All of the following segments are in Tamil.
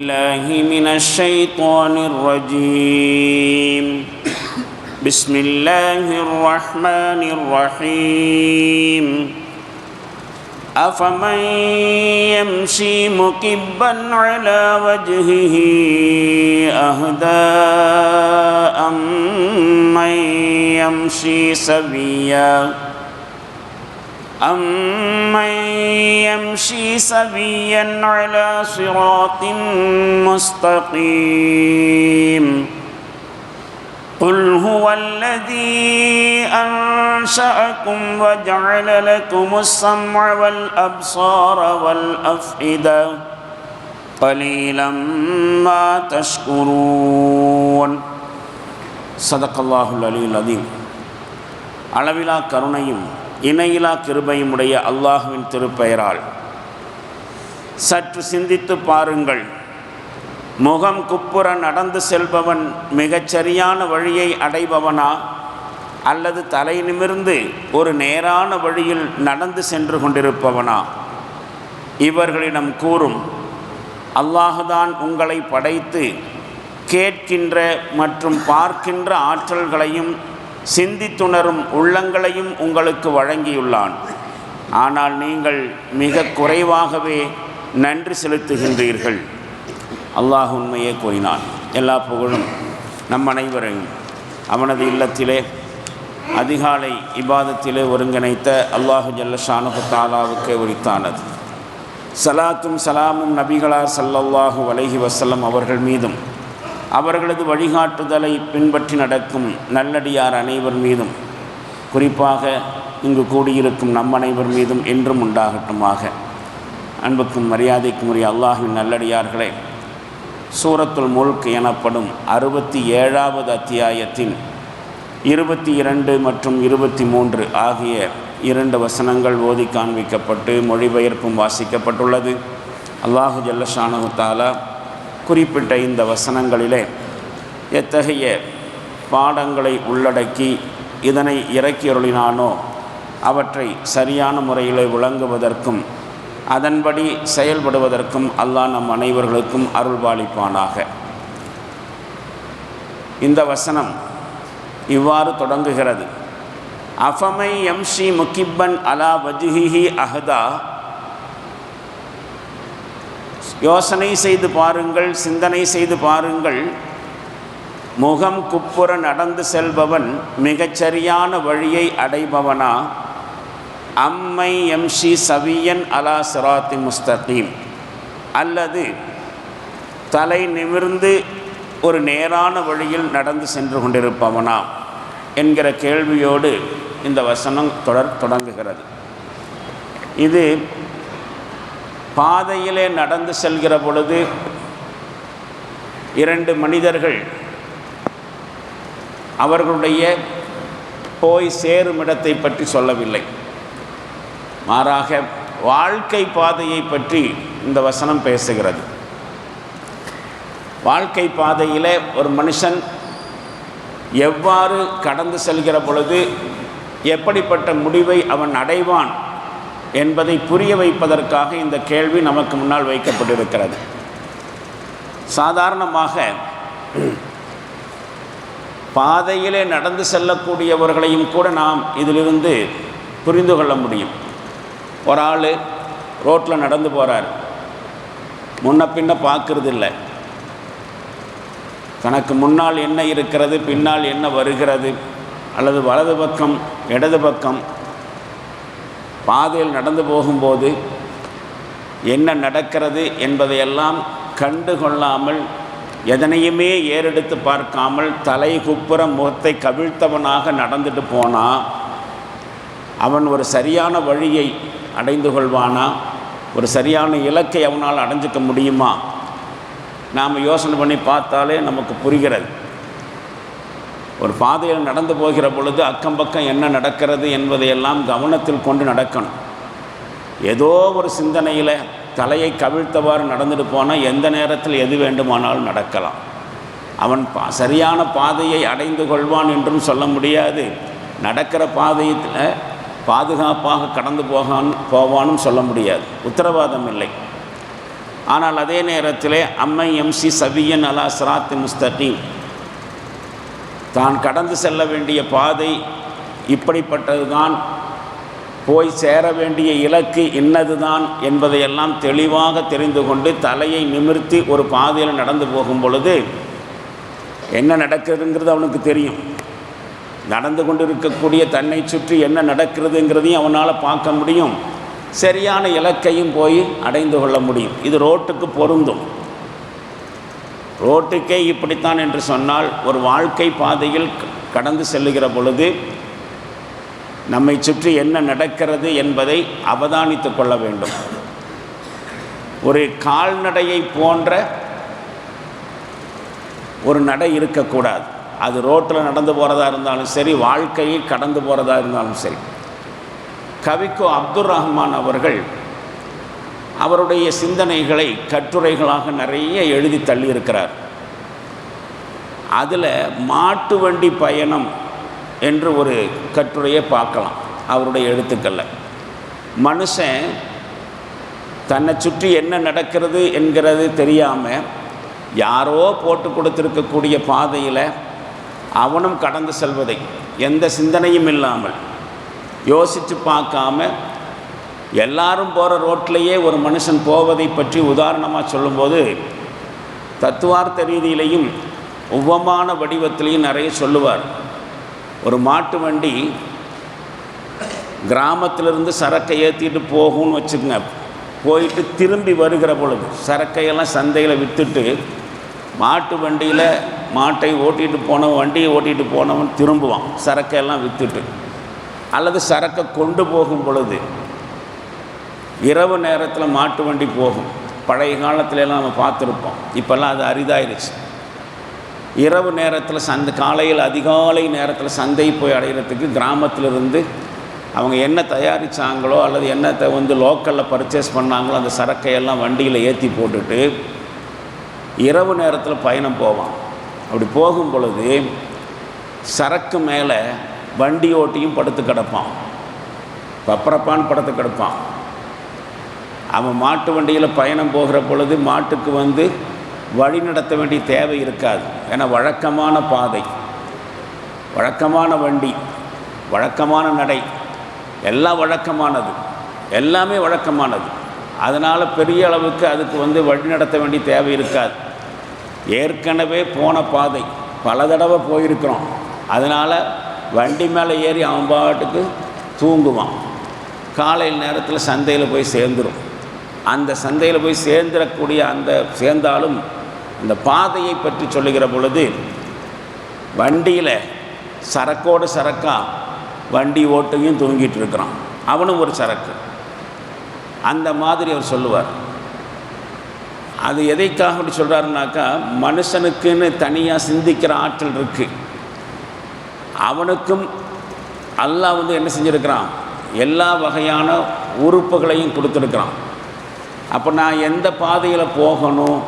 الله من الشيطان الرجيم بسم الله الرحمن الرحيم أفمن يمشي مكبا على وجهه أهدى أمن يمشي سويا أمن يمشي سويا على صراط مستقيم قل هو الذي أنشأكم وجعل لكم السمع والأبصار والأفئدة قليلا ما تشكرون صدق الله العلي العظيم அளவிலா கருணையும் இணையிலா கிருபையுமுடைய அல்லாஹுவின் திருப்பெயரால். சற்று சிந்தித்து பாருங்கள். முகம் குப்புற நடந்து செல்பவன் மிகச்சரியான வழியை அடைபவனா? அல்லது தலை நிமிர்ந்து ஒரு நேரான வழியில் நடந்து சென்று கொண்டிருப்பவனா? இவர்களிடம் கூறும் அல்லாஹுதான் உங்களை படைத்து கேட்கின்ற மற்றும் பார்க்கின்ற ஆற்றல்களையும் சிந்தித்துணரும் உள்ளங்களையும் உங்களுக்கு வழங்கியுள்ளான். ஆனால் நீங்கள் மிக குறைவாகவே நன்றி செலுத்துகின்றீர்கள். அல்லாஹ் உண்மையே கூறினான். எல்லா புகழும் நம் அனைவரையும். அவனது இல்லத்திலே அதிகாலை இபாதத்திலே ஒருங்கிணைத்த அல்லாஹு ஜல்லஷானுகு தாலாவுக்கே உரித்தானது. சலாத்தும் சலாமும் நபிகளார் சல்லல்லாஹு வலைஹி வசல்லம் அவர்கள் மீதும் அவர்களது வழிகாட்டுதலை பின்பற்றி நடக்கும் நல்லடியார் அனைவர் மீதும் குறிப்பாக இங்கு கூடியிருக்கும் நம் அனைவர் மீதும் என்றும் உண்டாகட்டுமாக. அன்புக்கும் மரியாதைக்கும் உரிய அல்லாஹின் நல்லடியார்களே சூரத்துல் முல்க் எனப்படும் அறுபத்தி ஏழாவது அத்தியாயத்தின் இருபத்தி இரண்டு மற்றும் இருபத்தி மூன்று ஆகிய இரண்டு வசனங்கள் ஓதி காண்பிக்கப்பட்டு மொழிபெயர்ப்பும் வாசிக்கப்பட்டுள்ளது. அல்லாஹு ஜல்லஷானு தாலா குறிப்பிட்ட இந்த வசனங்களிலே எத்தகைய பாடங்களை உள்ளடக்கி இதனை இறக்கியருளினானோ அவற்றை சரியான முறையில் விளங்குவதற்கும் அதன்படி செயல்படுவதற்கும் அல்லாஹ் நம் அனைவர்களுக்கும் அருள்பாலிப்பானாக. இந்த வசனம் இவ்வாறு தொடங்குகிறது. அஃபமை எம்ஷி முக்கிப்பன் அலா வஜுஹிஹி அஹதா யோசனை செய்து பாருங்கள் சிந்தனை செய்து பாருங்கள். முகம் குப்புற நடந்து செல்பவன் மிகச்சரியான வழியை அடைபவனா? அம்மை எம்ஷி சவியன் அலா சிராத்தி முஸ்தகீம். அல்லது தலை நிமிர்ந்து ஒரு நேரான வழியில் நடந்து சென்று கொண்டிருப்பவனா? என்கிற கேள்வியோடு இந்த வசனம் தொடர் தொடங்குகிறது. இது பாதையிலே நடந்து செல்கிற பொழுது இரண்டு மனிதர்கள் அவர்களுடைய போய் சேரும் இடத்தை பற்றி சொல்லவில்லை. மாறாக வாழ்க்கை பாதையை பற்றி இந்த வசனம் பேசுகிறது. வாழ்க்கை பாதையில் ஒரு மனுஷன் எவ்வாறு கடந்து செல்கிற பொழுது எப்படிப்பட்ட முடிவை அவன் அடைவான் என்பதை புரிய வைப்பதற்காக இந்த கேள்வி நமக்கு முன்னால் வைக்கப்பட்டிருக்கிறது. சாதாரணமாக பாதையிலே நடந்து செல்லக்கூடியவர்களையும் கூட நாம் இதிலிருந்து புரிந்து கொள்ள முடியும். ஒரு ஆள் ரோட்டில் நடந்து போகிறார் முன்ன பின்ன பார்க்கறது இல்லை தனக்கு முன்னால் என்ன இருக்கிறது பின்னால் என்ன வருகிறது அல்லது வலது பக்கம் இடது பக்கம் பாதையில் நடந்து போகும்போது என்ன நடக்கிறது என்பதையெல்லாம் கண்டு கொள்ளாமல் எதனையுமே ஏறெடுத்து பார்க்காமல் தலை குப்புற முகத்தை கவிழ்த்தவனாக நடந்துட்டு போனால் அவன் ஒரு சரியான வழியை அடைந்து கொள்வானா? ஒரு சரியான இலக்கை அவனால் அடைஞ்சிக்க முடியுமா? நாம் யோசனை பண்ணி பார்த்தாலே நமக்கு புரிகிறது. ஒரு பாதையில் நடந்து போகிற பொழுது அக்கம் பக்கம் என்ன நடக்கிறது என்பதையெல்லாம் கவனத்தில் கொண்டு நடக்கணும். ஏதோ ஒரு சிந்தனையில் தலையை கவிழ்த்தவாறு நடந்துட்டு போனால் எந்த நேரத்தில் எது வேண்டுமானாலும் நடக்கலாம். அவன் பா சரியான பாதையை அடைந்து கொள்வான் என்றும் சொல்ல முடியாது. நடக்கிற பாதையில் பாதுகாப்பாக கடந்து போகான் போவானும் சொல்ல முடியாது. உத்தரவாதம் இல்லை. ஆனால் அதே நேரத்தில் அம்மை எம்சி சவியன் அலா சிராத் முஸ்தகீம் தான் கடந்து செல்ல வேண்டிய பாதை இப்படிப்பட்டதுதான். போய் சேர வேண்டிய இலக்கு இன்னதுதான் என்பதையெல்லாம் தெளிவாக தெரிந்து கொண்டு தலையை நிமிர்த்தி ஒரு பாதையில் நடந்து போகும் பொழுது என்ன நடக்குதுங்கிறது அவனுக்கு தெரியும். நடந்து கொண்டு இருக்கக்கூடிய தன்னை சுற்றி என்ன நடக்கிறதுங்கிறதையும் அவனால் பார்க்க முடியும். சரியான இலக்கையும் போய் அடைந்து கொள்ள முடியும். இது ரோட்டுக்கு பொருந்தும். ரோட்டுக்கே இப்படித்தான் என்று சொன்னால் ஒரு வாழ்க்கை பாதையில் க- கடந்து செல்லுகிற பொழுது நம்மை சுற்றி என்ன நடக்கிறது என்பதை அவதானித்து கொள்ள வேண்டும். ஒரு கால்நடையை போன்ற ஒரு நடை இருக்கக்கூடாது. அது ரோட்டில் நடந்து போகிறதா இருந்தாலும் சரி வாழ்க்கையை கடந்து போகிறதா இருந்தாலும் சரி. கவிக்கோ அப்துல் ரஹ்மான் அவர்கள் அவருடைய சிந்தனைகளை கட்டுரைகளாக நிறைய எழுதி தள்ளியிருக்கிறார். அதில் மாட்டு வண்டி பயணம் என்று ஒரு கட்டுரையை பார்க்கலாம் அவருடைய எழுத்துக்களில். மனுஷன் தன்னை சுற்றி என்ன நடக்கிறது என்கிறது தெரியாமல் யாரோ போட்டு கொடுத்துருக்கக்கூடிய பாதையில் அவனும் கடந்து செல்வதை எந்த சிந்தனையும் இல்லாமல் யோசித்து பார்க்காம எல்லாரும் போகிற ரோட்லேயே ஒரு மனுஷன் போவதை பற்றி உதாரணமாக சொல்லும்போது தத்துவார்த்த ரீதியிலையும் உவமான வடிவத்திலையும் நிறைய சொல்லுவார். ஒரு மாட்டு வண்டி கிராமத்திலிருந்து சரக்கை ஏற்றிட்டு போகும்னு வச்சுக்கோங்க. போயிட்டு திரும்பி வருகிற பொழுது சரக்கையெல்லாம் சந்தையில் விற்றுட்டு மாட்டு வண்டியில் மாட்டை ஓட்டிகிட்டு போனவன் வண்டியை ஓட்டிகிட்டு போனவன் திரும்புவான். சரக்கையெல்லாம் விற்றுட்டு அல்லது சரக்கை கொண்டு போகும் பொழுது இரவு நேரத்தில் மாட்டு வண்டி போகும். பழைய காலத்துல எல்லாம் நம்ம பார்த்துருப்போம். இப்போல்லாம் அது அரிதாயிருச்சு. இரவு நேரத்தில் சந்தை காலையில் அதிகாலை நேரத்தில் சந்தை போய் அடைகிறதுக்கு கிராமத்திலிருந்து அவங்க என்ன தயாரித்தாங்களோ அல்லது என்னத்தை வந்து லோக்கலில் பர்ச்சேஸ் பண்ணாங்களோ அந்த சரக்கையெல்லாம் வண்டியில் ஏற்றி போட்டுட்டு இரவு நேரத்தில் பயணம் போவான். அப்படி போகும் பொழுது சரக்கு மேலே வண்டி ஓட்டியும் படுத்து கிடப்பான். பப்பரப்பான் படுத்து கிடப்பான். அவன் மாட்டு வண்டியில் பயணம் போகிற பொழுது மாட்டுக்கு வந்து வழி நடத்த வேண்டிய தேவை இருக்காது. ஏன்னா வழக்கமான பாதை. வழக்கமான வண்டி. வழக்கமான நடை. எல்லாம் வழக்கமானது. எல்லாமே வழக்கமானது. அதனால் பெரிய அளவுக்கு அதுக்கு வந்து வழி நடத்த வேண்டிய தேவை இருக்காது. ஏற்கனவே போன பாதை. பல தடவை போயிருக்கிறோம். அதனால் வண்டி மேலே ஏறி அவன் பாட்டுக்கு தூங்குவான். காலையில் நேரத்தில் சந்தையில் போய் சேர்ந்துரும். அந்த சந்தையில் போய் சேர்ந்துடக்கூடிய அந்த சேர்ந்தாலும் இந்த பாதையை பற்றி சொல்லுகிற பொழுது வண்டியில் சரக்கோடு சரக்காக வண்டி ஓட்டையும் தூங்கிட்டு இருக்கிறான். அவனும் ஒரு சரக்கு. அந்த மாதிரி அவர் சொல்லுவார். அது எதைக்காக அப்படி சொல்கிறாருனாக்கா மனுஷனுக்குன்னு தனியாக சிந்திக்கிற ஆற்றல் இருக்குது அவனுக்கும் அல்லாஹ் வந்து என்ன செஞ்சுருக்கிறான்? எல்லா வகையான உறுப்புகளையும் கொடுத்துருக்குறான். அப்போ நான் எந்த பாதையில் போகணும்?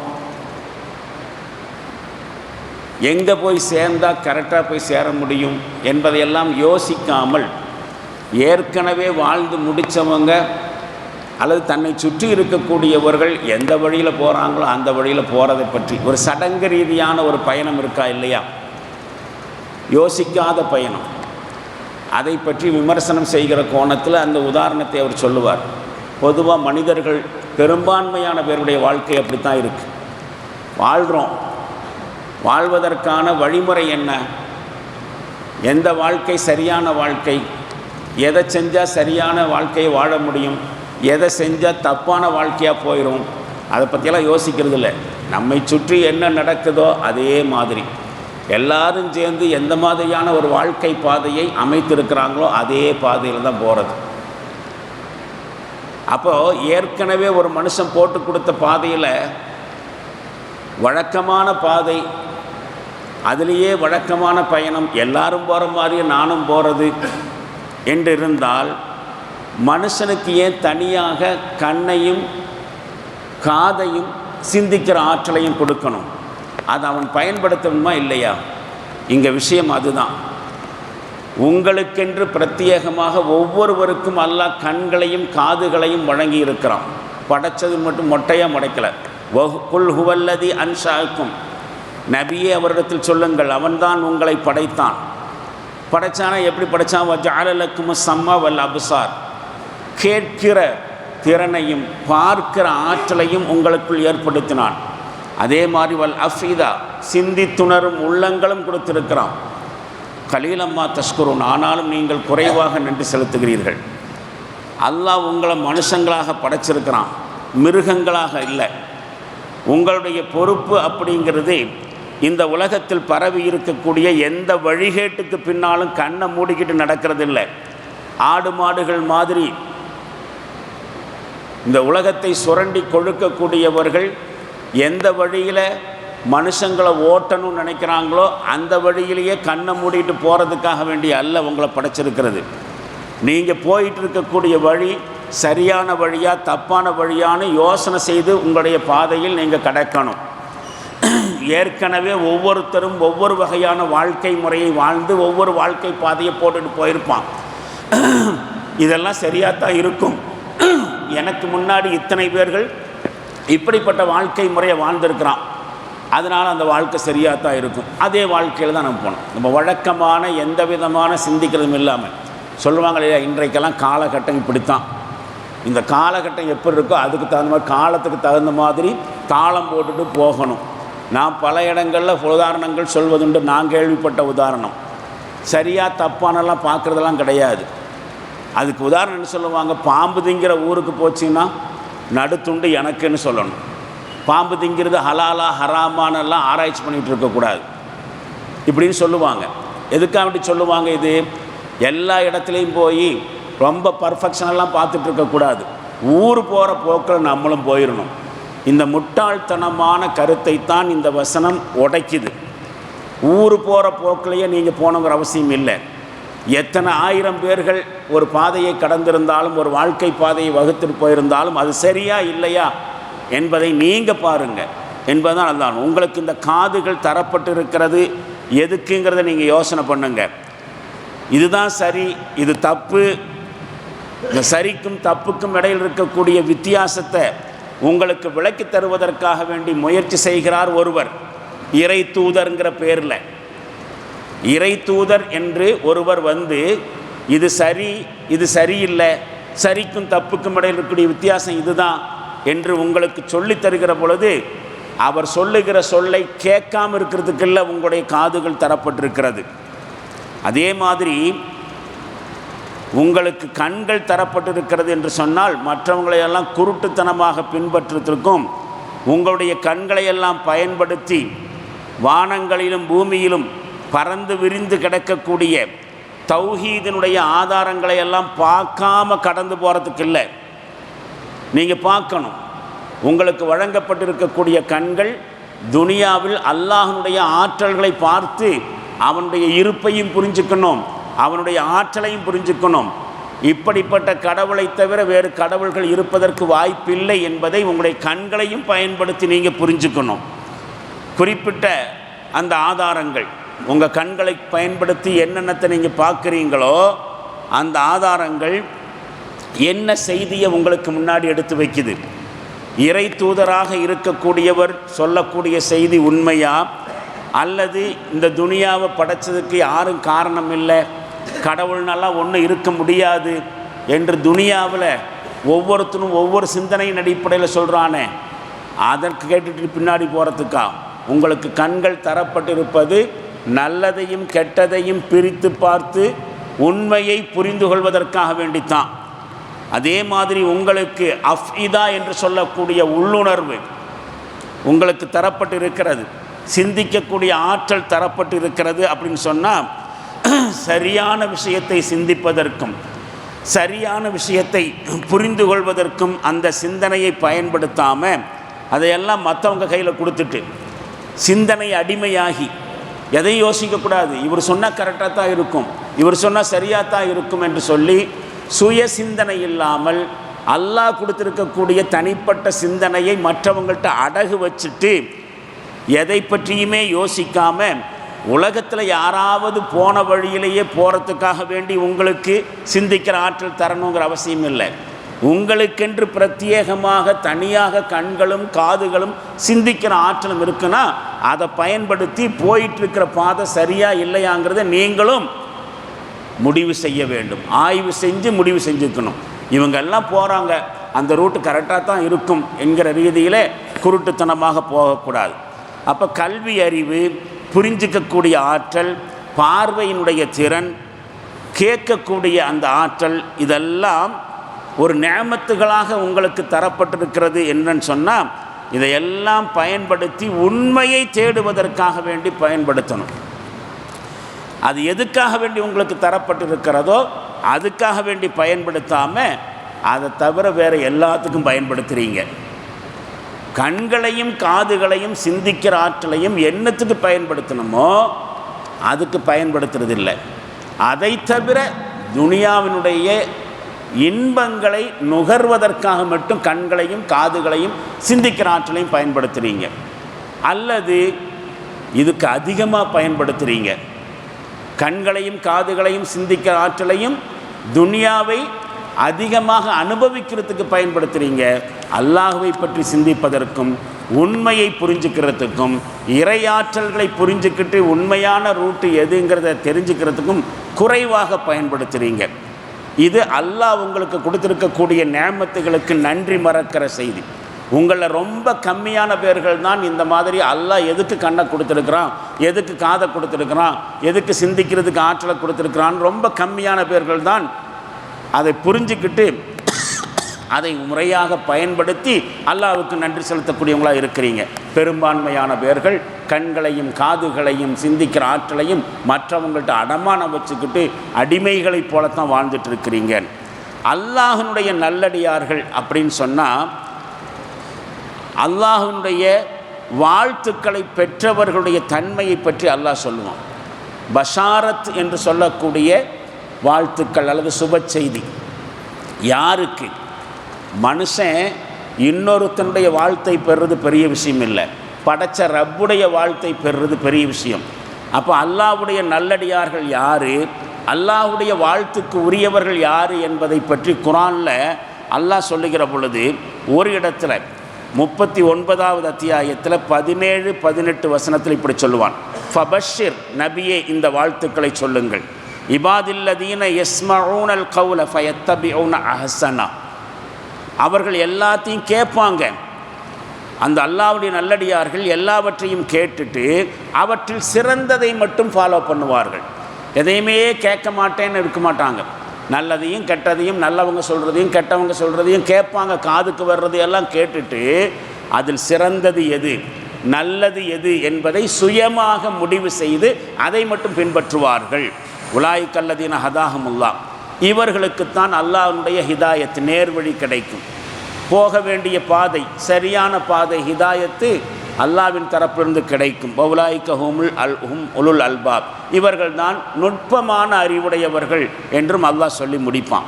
எங்கே போய் சேர்ந்தால் கரெக்டாக போய் சேர முடியும் என்பதையெல்லாம் யோசிக்காமல் ஏற்கனவே வாழ்ந்து முடித்தவங்க அல்லது தன்னை சுற்றி இருக்கக்கூடியவர்கள் எந்த வழியில் போகிறாங்களோ அந்த வழியில் போகிறதை பற்றி ஒரு சடங்கு ரீதியான ஒரு பயணம் இருக்கா இல்லையா? யோசிக்காத பயணம். அதை பற்றி விமர்சனம் செய்கிற கோணத்தில் அந்த உதாரணத்தை அவர் சொல்லுவார். பொதுவாக மனிதர்கள் பெரும்பான்மையான பேருடைய வாழ்க்கை அப்படித்தான் இருக்குது வாழ்கிறோம் வாழ்வதற்கான வழிமுறை என்ன? எந்த வாழ்க்கை சரியான வாழ்க்கை? எதை செஞ்சால் சரியான வாழ்க்கையை வாழ முடியும்? எதை செஞ்சால் தப்பான வாழ்க்கையாக போயிடும் அதை பற்றியெல்லாம் யோசிக்கிறது இல்லை நம்மை சுற்றி என்ன நடக்குதோ அதே மாதிரி. எல்லாரும் சேர்ந்து எந்த மாதிரியான ஒரு வாழ்க்கை பாதையை அமைத்திருக்கிறாங்களோ அதே பாதையில் தான் போகிறது அப்போது ஏற்கனவே ஒரு மனுஷன் போட்டு கொடுத்த பாதையில் வழக்கமான பாதை அதுலேயே வழக்கமான பயணம் எல்லாரும் போகிற மாதிரியே நானும் போகிறது என்று இருந்தால் மனுஷனுக்கு ஏன் தனியாக கண்ணையும் காதையும் சிந்திக்கிற ஆற்றலையும் கொடுக்கணும்? அதை அவன் பயன்படுத்தணுமா இல்லையா? இங்கே விஷயம் அதுதான். உங்களுக்கென்று பிரத்யேகமாக ஒவ்வொருவருக்கும் அல்லாஹ் கண்களையும் காதுகளையும் வழங்கி இருக்கிறான் படைச்சது மட்டும் மொட்டையாக முடைக்கலை. குல் ஹுவல்லதி அன்ஷாக்கும் நபியே அவரிடத்தில் சொல்லுங்கள் அவன்தான் உங்களை படைத்தான். படைச்சானா எப்படி படைச்சான்? ஜாலலக்கும் சம்மா வல் அபுசார். கேட்கிற திறனையும் பார்க்கிற ஆற்றலையும் உங்களுக்குள் ஏற்படுத்தினான். அதே மாதிரி வல் அஃபீதா சிந்தித்துணரும் உள்ளங்களும் கொடுத்திருக்கிறான். கலீலம்மா தஸ்குருன் ஆனாலும் நீங்கள் குறைவாக நன்றி செலுத்துகிறீர்கள். அல்லாஹ் உங்களை மனுஷங்களாக படைச்சிருக்கிறான் மிருகங்களாக இல்லை. உங்களுடைய பொறுப்பு அப்படிங்கிறது இந்த உலகத்தில் பரவி இருக்கக்கூடிய எந்த வழிகேட்டுக்கு பின்னாலும் கண்ணை மூடிக்கிட்டு நடக்கிறதில்லை. ஆடு மாடுகள் மாதிரி. இந்த உலகத்தை சுரண்டி கொழுக்கக்கூடியவர்கள் எந்த வழியில் மனுஷங்களை ஓட்டணும்னு நினைக்கிறாங்களோ அந்த வழியிலேயே கண்ணை மூடிட்டு போகிறதுக்காக வேண்டிய அல்ல உங்களை படைச்சிருக்கிறது. நீங்கள் போயிட்டு இருக்கக்கூடிய வழி சரியான வழியாக தப்பான வழியான்னு யோசனை செய்து உங்களுடைய பாதையில் நீங்கள் கடக்கணும். ஏற்கனவே ஒவ்வொருத்தரும் ஒவ்வொரு வகையான வாழ்க்கை முறையை வாழ்ந்து ஒவ்வொரு வாழ்க்கை பாதையை போட்டுட்டு போயிருப்பான். இதெல்லாம் சரியாக தான் இருக்கும். எனக்கு முன்னாடி இத்தனை பேர்கள் இப்படிப்பட்ட வாழ்க்கை முறையை வாழ்ந்திருக்கிறான். அதனால் அந்த வாழ்க்கை சரியாக தான் இருக்கும். அதே வாழ்க்கையில் தான் நம்ம போகணும். நம்ம வழக்கமான எந்த விதமான சிந்திக்கிறதும் இல்லாமல். சொல்லுவாங்க இல்லையா இன்றைக்கெல்லாம் காலகட்டம் இப்படித்தான். இந்த காலகட்டம் எப்படி இருக்கோ அதுக்கு தகுந்த மாதிரி காலத்துக்கு தகுந்த மாதிரி தாளம் போட்டுட்டு போகணும். நான் பல இடங்களில் உதாரணங்கள் சொல்வதுண்டு நான் கேள்விப்பட்ட உதாரணம். சரியாக தப்பானெல்லாம் பார்க்குறதெல்லாம் கிடையாது. அதுக்கு உதாரணம் என்ன சொல்லுவாங்க பாம்பு திங்கிற ஊருக்கு போச்சுன்னா நடுத்துண்டு எனக்குன்னு சொல்லணும். பாம்பு திங்கிறது ஹலாலா ஹராமானெல்லாம் ஆராய்ச்சி பண்ணிகிட்டு இருக்கக்கூடாது இப்படின்னு சொல்லுவாங்க. எதுக்காக வேண்டி சொல்லுவாங்க இது? எல்லா இடத்துலையும் போய் ரொம்ப பர்ஃபெக்ஷனெல்லாம் பார்த்துட்டு இருக்கக்கூடாது ஊர் போகிற போக்கில் நம்மளும் போயிடணும் இந்த முட்டாள்தனமான கருத்தை தான் இந்த வசனம் உடைக்குது. ஊர் போகிற போக்கிலேயே நீங்கள் போனவங்கிற அவசியம் இல்லை. எத்தனை ஆயிரம் பேர்கள் ஒரு பாதையை கடந்திருந்தாலும் ஒரு வாழ்க்கை பாதையை வகுத்துட்டு போயிருந்தாலும் அது சரியா இல்லையா? என்பதை நீங்கள் பாருங்கள் என்பதுதான் அதுதான் உங்களுக்கு இந்த காதுகள் தரப்பட்டு இருக்கிறது எதுக்குங்கிறத நீங்கள் யோசனை பண்ணுங்க. இதுதான் சரி இது தப்பு. இந்த சரிக்கும் தப்புக்கும் இடையில் இருக்கக்கூடிய வித்தியாசத்தை உங்களுக்கு விளக்கி தருவதற்காக வேண்டி முயற்சி செய்கிறார் ஒருவர். இறை தூதர்ங்கிற பேரில். இறை தூதர் என்று ஒருவர் வந்து இது சரி இது சரியில்லை சரிக்கும் தப்புக்கும் இடையில் இருக்கக்கூடிய வித்தியாசம் இதுதான். என்று உங்களுக்கு சொல்லி தருகிற பொழுது அவர் சொல்லுகிற சொல்லை கேட்காம இருக்கிறதுக்கெல்ல உங்களுடைய காதுகள் தரப்பட்டிருக்கிறது. அதே மாதிரி உங்களுக்கு கண்கள் தரப்பட்டிருக்கிறது என்று சொன்னால் மற்றவங்களை எல்லாம் குருட்டுத்தனமாக பின்பற்றுவதற்கும் உங்களுடைய கண்களை எல்லாம் பயன்படுத்தி வானங்களிலும் பூமியிலும் பறந்து விரிந்து கிடக்கக்கூடிய தௌஹீதினுடைய ஆதாரங்களை எல்லாம் பார்க்காம கடந்து போகிறதுக்கு இல்லை நீங்கள் பார்க்கணும். உங்களுக்கு வழங்கப்பட்டிருக்கக்கூடிய கண்கள் துனியாவில் அல்லாஹனுடைய ஆற்றல்களை பார்த்து அவனுடைய இருப்பையும் புரிஞ்சுக்கணும். அவனுடைய ஆற்றலையும் புரிஞ்சுக்கணும். இப்படிப்பட்ட கடவுளை தவிர வேறு கடவுள்கள் இருப்பதற்கு வாய்ப்பில்லை என்பதை உங்களுடைய கண்களையும் பயன்படுத்தி நீங்கள் புரிஞ்சுக்கணும். குறிப்பிட்ட அந்த ஆதாரங்கள் உங்கள் கண்களை பயன்படுத்தி என்னென்னத்தை நீங்கள் பார்க்குறீங்களோ அந்த ஆதாரங்கள் என்ன செய்தியை உங்களுக்கு முன்னாடி எடுத்து வைக்குது? இறை தூதராக இருக்கக்கூடியவர் சொல்லக்கூடிய செய்தி உண்மையா? அல்லது இந்த துனியாவை படைச்சதுக்கு யாரும் காரணம் இல்லை? கடவுள்னாலாம் ஒன்றும் இருக்க முடியாது என்று துனியாவில் ஒவ்வொருத்தரும் ஒவ்வொரு சிந்தனையின் அடிப்படையில் சொல்கிறானே அதற்கு கேட்டுட்டு பின்னாடி போகிறதுக்கா உங்களுக்கு கண்கள் தரப்பட்டிருப்பது நல்லதையும் கெட்டதையும் பிரித்து பார்த்து உண்மையை புரிந்து கொள்வதற்காக வேண்டித்தான். அதே மாதிரி உங்களுக்கு அஃப்இதா என்று சொல்லக்கூடிய உள்ளுணர்வு உங்களுக்கு தரப்பட்டு இருக்கிறது சிந்திக்கக்கூடிய ஆற்றல் தரப்பட்டு இருக்கிறது அப்படின்னு சொன்னால் சரியான விஷயத்தை சிந்திப்பதற்கும் சரியான விஷயத்தை புரிந்து கொள்வதற்கும் அந்த சிந்தனையை பயன்படுத்தாமல் அதையெல்லாம் மற்றவங்க கையில் கொடுத்துட்டு சிந்தனை அடிமையாகி எதையும் யோசிக்கக்கூடாது. இவர் சொன்னால் கரெக்டாக தான் இருக்கும். இவர் சொன்னால் சரியாக தான் இருக்கும் என்று சொல்லி சுய சிந்தனை இல்லாமல் அல்லாஹ் கொடுத்துருக்கக்கூடிய தனிப்பட்ட சிந்தனையை மற்றவங்கள்ட்ட அடகு வச்சுட்டு எதை பற்றியுமே யோசிக்காமல் உலகத்தில் யாராவது போன வழியிலேயே போகிறதுக்காக வேண்டி உங்களுக்கு சிந்திக்கிற ஆற்றல் தரணுங்கிற அவசியம் இல்லை. உங்களுக்கென்று பிரத்யேகமாக தனியாக கண்களும் காதுகளும் சிந்திக்கிற ஆற்றலும் இருக்குன்னா அதை பயன்படுத்தி போயிட்டு இருக்கிற பாதை சரியா இல்லையாங்கிறத நீங்களும் முடிவு செய்ய வேண்டும். ஆய்வு செஞ்சு முடிவு செஞ்சுக்கணும். இவங்கெல்லாம் போகிறாங்க அந்த ரூட்டு கரெக்டாக தான் இருக்கும் என்கிற ரீதியில் குருட்டுத்தனமாக போகக்கூடாது. அப்போ கல்வி அறிவு புரிஞ்சிக்கக்கூடிய ஆற்றல் பார்வையினுடைய திறன் கேட்கக்கூடிய அந்த ஆற்றல் இதெல்லாம் ஒரு நேமத்துகளாக உங்களுக்கு தரப்பட்டிருக்கிறது என்னன்னு சொன்னால் இதையெல்லாம் பயன்படுத்தி உண்மையை தேடுவதற்காக வேண்டி பயன்படுத்தணும். அது எதுக்காக வேண்டி உங்களுக்கு தரப்பட்டிருக்கிறதோ அதுக்காக வேண்டி பயன்படுத்தாமல் அதை தவிர வேறு எல்லாத்துக்கும் பயன்படுத்துகிறீங்க கண்களையும் காதுகளையும் சிந்திக்கிற ஆற்றலையும் என்னத்துக்கு பயன்படுத்தணுமோ அதுக்கு பயன்படுத்துறதில்லை. அதை தவிர துனியாவினுடைய இன்பங்களை நுகர்வதற்காக மட்டும் கண்களையும் காதுகளையும் சிந்திக்கிற ஆற்றலையும் பயன்படுத்துகிறீங்க அல்லது இதுக்கு அதிகமாக பயன்படுத்துகிறீங்க கண்களையும் காதுகளையும் சிந்திக்கிற ஆற்றலையும் துனியாவை அதிகமாக அனுபவிக்கிறதுக்கு பயன்படுத்துகிறீங்க அல்லாஹுவை பற்றி சிந்திப்பதற்கும் உண்மையை புரிஞ்சுக்கிறதுக்கும் இறையாற்றல்களை புரிஞ்சுக்கிட்டு உண்மையான ரூட்டு எதுங்கிறத தெரிஞ்சுக்கிறதுக்கும் குறைவாக பயன்படுத்துகிறீங்க இது அல்லாஹ் உங்களுக்கு கொடுத்துருக்கக்கூடிய நேமத்துகளுக்கு நன்றி மறக்கிற செய்தி. உங்களில் ரொம்ப கம்மியான பேர்கள் தான் இந்த மாதிரி அல்லாஹ் எதுக்கு கண்ணை கொடுத்துருக்குறான்? எதுக்கு காதை கொடுத்துருக்குறான்? எதுக்கு சிந்திக்கிறதுக்கு ஆற்றலை கொடுத்துருக்குறான்? ரொம்ப கம்மியான பேர்கள் தான். அதை புரிஞ்சுக்கிட்டு அதை முறையாக பயன்படுத்தி அல்லாவுக்கு நன்றி செலுத்தக்கூடியவங்களாக இருக்கிறீங்க. பெரும்பான்மையான பேர்கள் கண்களையும் காதுகளையும் சிந்திக்கிற ஆற்றலையும் மற்றவங்கள்ட்ட அடமானம் வச்சுக்கிட்டு அடிமைகளைப் போலத்தான் வாழ்ந்துட்டு இருக்கிறீங்க. அல்லாஹனுடைய நல்லடியார்கள் அப்படின்னு சொன்னால் அல்லாஹனுடைய வாழ்த்துக்களை பெற்றவர்களுடைய தன்மையை பற்றி அல்லாஹ் சொல்லுவான். பஷாரத் என்று சொல்லக்கூடிய வாழ்த்துக்கள் அல்லது சுப செய்தி. யாருக்கு? மனுஷன் இன்னொருத்தனுடைய வாழ்த்தை பெறுறது பெரிய விஷயம் இல்லை. படைச்ச ரப்புடைய வாழ்த்தை பெறுறது பெரிய விஷயம். அப்போ அல்லாவுடைய நல்லடியார்கள் யார்? அல்லாஹுடைய வாழ்த்துக்கு உரியவர்கள் யார் என்பதை பற்றி குரானில் அல்லாஹ் சொல்லுகிற பொழுது ஒரு இடத்துல முப்பத்தி ஒன்பதாவது அத்தியாயத்தில் பதினேழு பதினெட்டு வசனத்தில் இப்படி சொல்லுவான். ஃபபஷிர் நபியே இந்த வாழ்த்துக்களை சொல்லுங்கள். இபாதில்லதீன எஸ்மஊனல் கவுல ஃபயத்தபிஊன அஹசனா. அவர்கள் எல்லாத்தையும் கேட்பாங்க. அந்த அல்லாவுடைய நல்லடியார்கள் எல்லாவற்றையும் கேட்டுட்டு அவற்றில் சிறந்ததை மட்டும் ஃபாலோ பண்ணுவார்கள். எதையுமே கேட்க மாட்டேன்னு இருக்க மாட்டாங்க. நல்லதையும் கெட்டதையும் நல்லவங்க சொல்கிறதையும் கெட்டவங்க சொல்கிறதையும் கேட்பாங்க காதுக்கு வர்றது எல்லாம் கேட்டுட்டு அதில் சிறந்தது எது? நல்லது எது என்பதை சுயமாக முடிவு செய்து அதை மட்டும் பின்பற்றுவார்கள். உலாய் கல்லதீன ஹதாகமுல்லா இவர்களுக்குத்தான் அல்லாஹனுடைய ஹிதாயத் நேர்வழி கிடைக்கும். போக வேண்டிய பாதை சரியான பாதை ஹிதாயத்து அல்லாவின் தரப்பிலிருந்து கிடைக்கும். பவுலாய்க்க ஹூமுல் அல் ஹும் உலுல் அல்பாப். இவர்கள்தான் நுட்பமான அறிவுடையவர்கள் என்றும் அல்லாஹ் சொல்லி முடிப்பான்.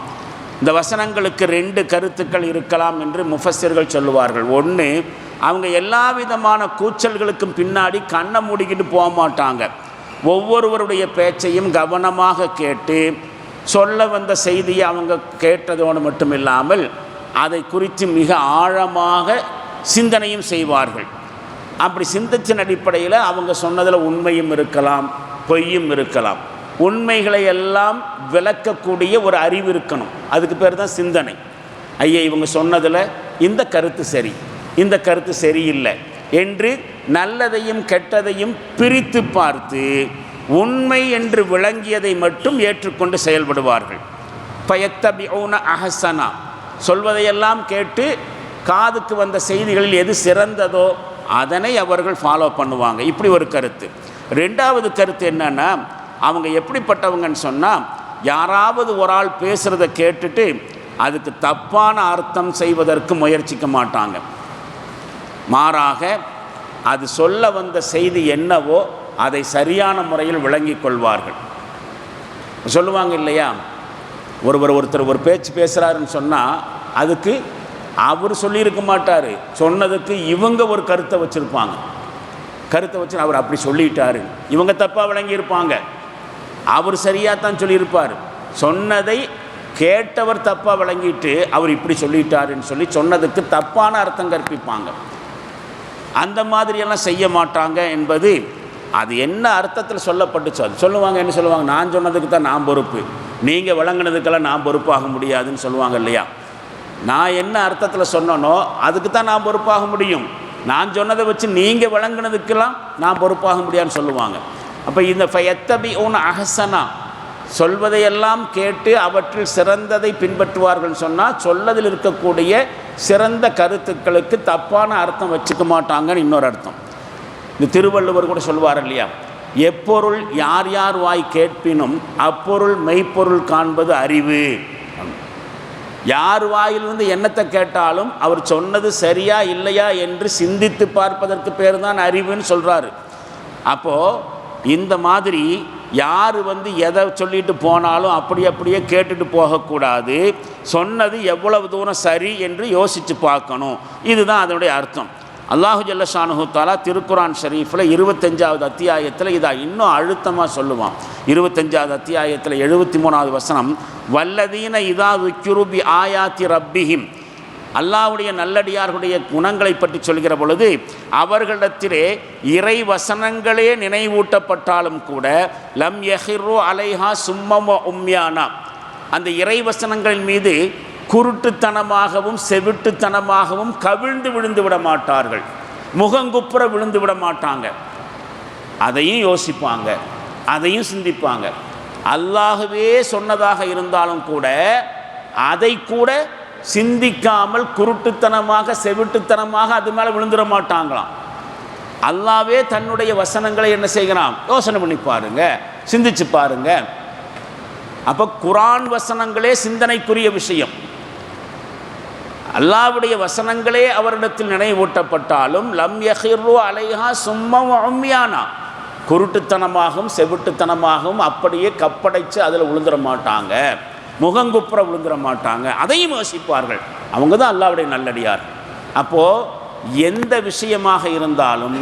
இந்த வசனங்களுக்கு ரெண்டு கருத்துக்கள் இருக்கலாம் என்று முஃபஸர்கள் சொல்லுவார்கள். ஒன்று அவங்க எல்லா விதமான கூச்சல்களுக்கும் பின்னாடி கண்ணை மூடிக்கிட்டு போக மாட்டாங்க. ஒவ்வொருவருடைய பேச்சையும் கவனமாக கேட்டு சொல்ல வந்த செய்தியை அவங்க கேட்டதோடு மட்டும் இல்லாமல் அதை குறித்து மிக ஆழமாக சிந்தனையும் செய்வார்கள். அப்படி சிந்திச்சின் அடிப்படையில் அவங்க சொன்னதில் உண்மையும் இருக்கலாம் பொய்யும் இருக்கலாம். உண்மைகளை எல்லாம் விளக்கக்கூடிய ஒரு அறிவு இருக்கணும். அதுக்கு பேர் தான் சிந்தனை. ஐயா இவங்க சொன்னதில் இந்த கருத்து சரி இந்த கருத்து சரியில்லை என்று நல்லதையும் கெட்டதையும் பிரித்து பார்த்து உண்மை என்று விளங்கியதை மட்டும் ஏற்றுக்கொண்டு செயல்படுவார்கள். பயத்தபிஊன அஹசனா. சொல்வதையெல்லாம் கேட்டு காதுக்கு வந்த செய்திகளில் எது சிறந்ததோ அதனை அவர்கள் ஃபாலோ பண்ணுவாங்க. இப்படி ஒரு கருத்து. ரெண்டாவது கருத்து என்னென்னா அவங்க எப்படிப்பட்டவங்கன்னு சொன்னால் யாராவது ஒரு ஆள் பேசுகிறத கேட்டுட்டு அதுக்கு தப்பான அர்த்தம் செய்வதற்கு முயற்சிக்க மாட்டாங்க. மாறாக அது சொல்ல வந்த செய்தி என்னவோ அதை சரியான முறையில் விளங்கிக் கொள்வார்கள். சொல்லுவாங்க இல்லையா? ஒருவர் ஒருத்தர் ஒரு பேச்சு பேசுகிறாருன்னு சொன்னால் அதுக்கு அவர் சொல்லியிருக்க மாட்டார். சொன்னதுக்கு இவங்க ஒரு கருத்தை வச்சுருப்பாங்க. கருத்தை வச்சு அவர் அப்படி சொல்லிட்டாரு. இவங்க தப்பாக விளங்கியிருப்பாங்க. அவர் சரியாக தான் சொல்லியிருப்பார். சொன்னதை கேட்டவர் தப்பாக விளங்கிட்டு அவர் இப்படி சொல்லிட்டாருன்னு சொல்லி சொன்னதுக்கு தப்பான அர்த்தம் கற்பிப்பாங்க. அந்த மாதிரியெல்லாம் செய்ய மாட்டாங்க என்பது அது என்ன அர்த்தத்தில் சொல்லப்பட்டுச்சோ? அது சொல்லுவாங்க என்ன சொல்லுவாங்க? நான் சொன்னதுக்கு தான் நான் பொறுப்பு. நீங்கள் விளங்கினதுக்கெல்லாம் நான் பொறுப்பாக முடியாதுன்னு சொல்லுவாங்க இல்லையா? நான் என்ன அர்த்தத்தில் சொன்னனோ அதுக்கு தான் நான் பொறுப்பாக முடியும். நான் சொன்னதை வச்சு நீங்கள் விளங்குனதுக்கெல்லாம் நான் பொறுப்பாக முடியான்னு சொல்லுவாங்க. அப்போ இந்த எத்தபி ஒன் அகசனா சொல்வதையெல்லாம் கேட்டு அவற்றில் சிறந்ததை பின்பற்றுவார்கள் சொன்னால் சொல்லதில் இருக்கக்கூடிய சிறந்த கருத்துக்களுக்கு தப்பான அர்த்தம் வச்சுக்க மாட்டாங்கன்னு இன்னொரு அர்த்தம். இந்த திருவள்ளுவர் கூட சொல்லுவார் இல்லையா? எப்பொருள் யார் யார் வாய் கேட்பினும் அப்பொருள் மெய்ப்பொருள் காண்பது அறிவு. யார் வாயிலிருந்து என்னத்தை கேட்டாலும் அவர் சொன்னது சரியா இல்லையா என்று சிந்தித்து பார்ப்பதற்கு பேர் தான் அறிவுன்னு சொல்கிறாரு அப்போது இந்த மாதிரி யார் வந்து எதை சொல்லிட்டு போனாலும் அப்படி அப்படியே கேட்டுட்டு போகக்கூடாது. சொன்னது எவ்வளவு தூரம் சரி என்று யோசித்து பார்க்கணும். இதுதான் அதனுடைய அர்த்தம். அல்லாஹு ஜல்லஷானு தாலா திருக்குரான் ஷரீஃபில் இருபத்தஞ்சாவது அத்தியாயத்தில் இதை இன்னும் அழுத்தமாக சொல்லுவான். இருபத்தஞ்சாவது அத்தியாயத்தில் எழுபத்தி மூணாவது வசனம் வல்லதீன இதா விக்குருபி ஆயாத்தி ரப்பிஹிம். அல்லாஹ்வுடைய நல்லடியார்களுடைய குணங்களை பற்றி சொல்கிற பொழுது அவர்களிடத்திலே இறை வசனங்களே நினைவூட்டப்பட்டாலும் கூட லம் யஹிரு அலைஹா சும்மம உம்யானா. அந்த இறை வசனங்களின் மீது குருட்டுத்தனமாகவும் செவிட்டுத்தனமாகவும் கவிழ்ந்து விழுந்து விட மாட்டார்கள். முகங்குப்புற விழுந்து விட மாட்டாங்க. அதையும் யோசிப்பாங்க. அதையும் சிந்திப்பாங்க. அல்லாகவே சொன்னதாக இருந்தாலும் கூட அதை கூட சிந்திக்காமல் குருட்டுத்தனமாக செவிட்டுத்தனமாக அது மேலே விழுந்துட மாட்டாங்களாம். அல்லாவே தன்னுடைய வசனங்களை என்ன செய்கிறான்? யோசனை பண்ணி பாருங்க. சிந்திச்சு பாருங்க. அப்போ குரான் வசனங்களே சிந்தனைக்குரிய விஷயம். அல்லாவுடைய வசனங்களே அவரிடத்தில் நினைவூட்டப்பட்டாலும் லம் யஹிர்ரு அலைஹா சும்மம் அம்யானா குருட்டுத்தனமாகவும் செவிட்டுத்தனமாகவும் அப்படியே கப்படைச்சு அதில் விழுந்துட மாட்டாங்க. முகங்குப்புற விழுந்துட மாட்டாங்க. அதையும் யோசிப்பார்கள். அவங்க தான் அல்லாவுடைய நல்லடியார். அப்போது எந்த விஷயமாக இருந்தாலும்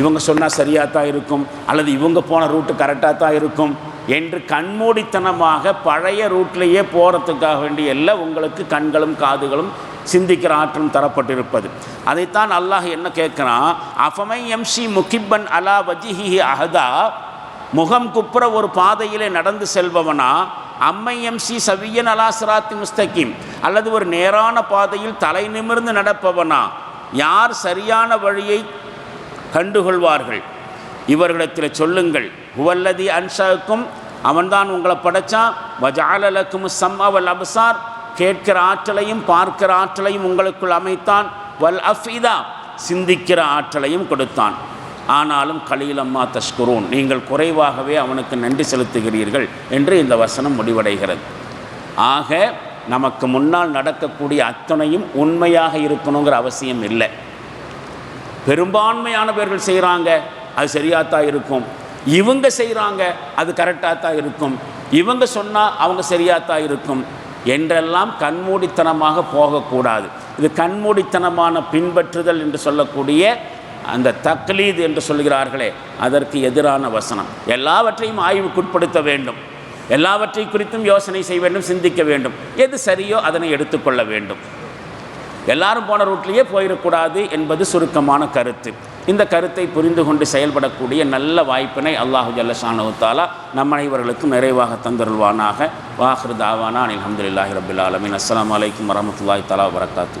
இவங்க சொன்னால் சரியாக தான் இருக்கும் அல்லது இவங்க போன ரூட்டு கரெக்டாக தான் இருக்கும். என்று கண்மூடித்தனமாக பழைய ரூட்லேயே போகிறதுக்காக வேண்டிய எல்லாம் உங்களுக்கு கண்களும் காதுகளும் சிந்திக்கிற ஆற்றலும் தரப்பட்டிருப்பது. அதைத்தான் அல்லாஹ் என்ன கேட்குறான்? அஃபமை எம்சி முகிப்பன் அலா வஜிஹி அஹதா? முகம் குப்புற ஒரு பாதையிலே நடந்து செல்பவனா? அம்மை எம்சி சவியன் அலாசராத்தி முஸ்தகிம். அல்லது ஒரு நேரான பாதையில் தலை நிமிர்ந்து நடப்பவனா? யார் சரியான வழியை கண்டுகொள்வார்கள்? இவர்களிடத்தில் சொல்லுங்கள். ஹுவல்லதி அன்ஷாவுக்கும் அவன்தான் உங்களை படைச்சான். வஜாலலக்கும் சம் அவல் அபசார். கேட்கிற ஆற்றலையும் பார்க்கிற ஆற்றலையும் உங்களுக்குள் அமைத்தான். வல் அஃபிதா. சிந்திக்கிற ஆற்றலையும் கொடுத்தான். ஆனாலும் கலீலம்மா தஷ்குரூன் நீங்கள் குறைவாகவே அவனுக்கு நன்றி செலுத்துகிறீர்கள் என்று இந்த வசனம் முடிவடைகிறது. ஆக நமக்கு முன்னால் நடக்கக்கூடிய அத்தனையும் உண்மையாக இருக்கணுங்கிற அவசியம் இல்லை. பெரும்பான்மையான பேர்கள் செய்கிறாங்க அது சரியாத்தான் இருக்கும். இவங்க செய்கிறாங்க அது கரெக்டாக தான் இருக்கும். இவங்க சொன்னால் அவங்க சரியாத்தான் இருக்கும். என்றெல்லாம் கண்மூடித்தனமாக போகக்கூடாது. இது கண்மூடித்தனமான பின்பற்றுதல் என்று சொல்லக்கூடிய அந்த தக்லீது என்று சொல்கிறார்களே அதற்கு எதிரான வசனம். எல்லாவற்றையும் ஆய்வுக்குட்படுத்த வேண்டும். எல்லாவற்றை குறித்தும் யோசனை செய்ய வேண்டும் சிந்திக்க வேண்டும். எது சரியோ அதனை எடுத்துக்கொள்ள வேண்டும். எல்லாரும் போன ரூட்லேயே போயிடக்கூடாது என்பது சுருக்கமான கருத்து. இந்த கருத்தை புரிந்து கொண்டு செயல்படக்கூடிய நல்ல வாய்ப்பினை அல்லாஹு ஜல்லஷானு தாலா நம் அனைவர்களுக்கும் நிறைவாக தந்தருள்வானாக. வாஹிர் தாவானா அனில் அஹமதுல்லாஹி ரபுல் ஆலமின். அஸ்லாம் வலைக்கம் வரமத்துல்லாஹி தலா வரகாத்து